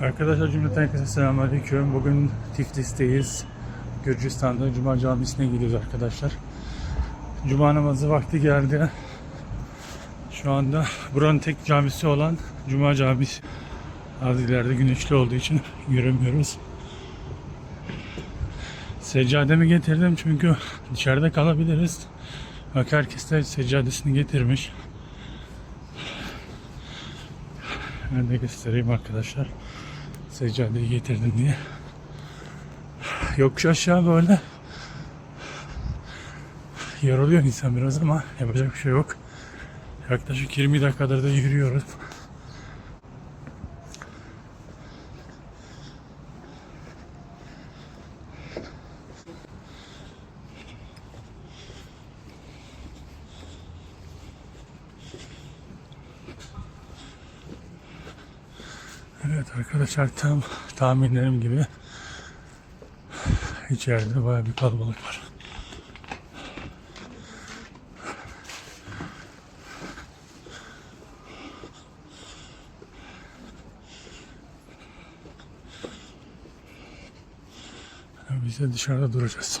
Arkadaşlar cümleten herkese selamünaleyküm. Bugün Tiflis'teyiz. Gürcistan'da Cuma Camisi'ne gidiyoruz arkadaşlar. Cuma namazı vakti geldi. Şu anda buranın tek camisi olan Cuma Camisi. Az ileride güneşli olduğu için göremiyoruz. Seccademi getirdim çünkü dışarıda kalabiliriz. Bak herkes de seccadesini getirmiş. Ben de göstereyim arkadaşlar. Seccadeyi getirdim diye. Yokuş aşağı böyle. Yoruluyor insan biraz ama yapacak bir şey yok. Yaklaşık 20 dakikadır da yürüyoruz. Evet arkadaşlar tam tahminlerim gibi içeride bayağı bir kalabalık var. Biz de dışarıda duracağız.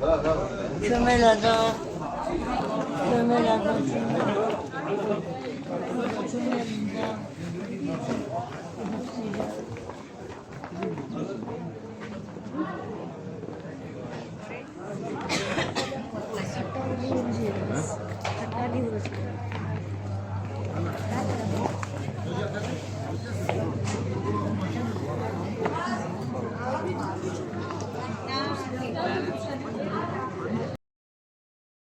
Kömelada. Kömelada. Kömelada.